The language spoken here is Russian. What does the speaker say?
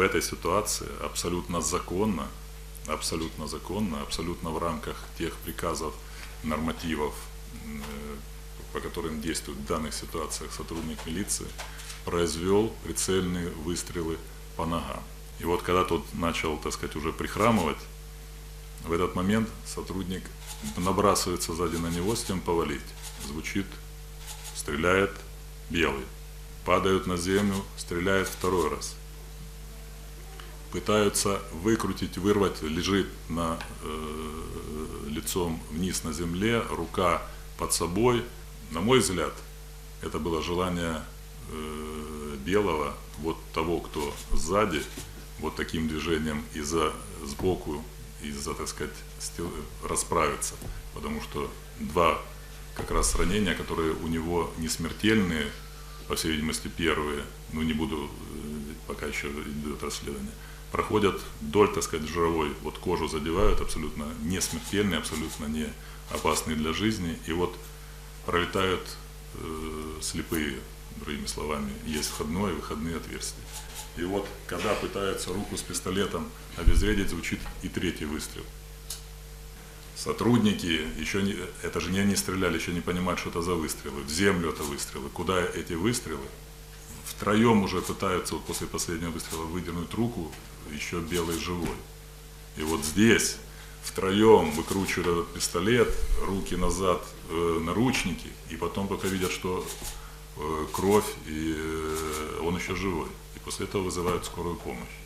в этой ситуации абсолютно законно, абсолютно законно, абсолютно в рамках тех приказов, нормативов, э, по которым действует в данных ситуациях сотрудник милиции, произвел прицельные выстрелы по ногам. И вот когда тот начал, так сказать, уже прихрамывать, в этот момент сотрудник набрасывается сзади на него с тем повалить. Звучит, стреляет белый. Падают на землю, стреляет второй раз. Пытаются выкрутить, вырвать, лежит на, э, лицом вниз на земле, рука под собой. На мой взгляд, это было желание э, белого, вот того, кто сзади, вот таким движением из-за сбоку, из-за, так сказать, стел- расправиться. Потому что два как раз ранения, которые у него не смертельные, по всей видимости, первые, ну не буду, э, пока еще идет расследование, проходят вдоль, так сказать, жировой, вот кожу задевают, абсолютно не смертельные, абсолютно не опасные для жизни, и вот пролетают э, слепые, другими словами, есть входное и выходные отверстия. И вот, когда пытаются руку с пистолетом обезвредить, звучит и третий выстрел. Сотрудники, еще не, это же не они стреляли, еще не понимают, что это за выстрелы. В землю это выстрелы. Куда эти выстрелы? Втроем уже пытаются вот после последнего выстрела выдернуть руку, еще белый живой. И вот здесь втроем выкручивают этот пистолет, руки назад, э, наручники, и потом только видят, что э, кровь, и э, он еще живой. И после этого вызывают скорую помощь.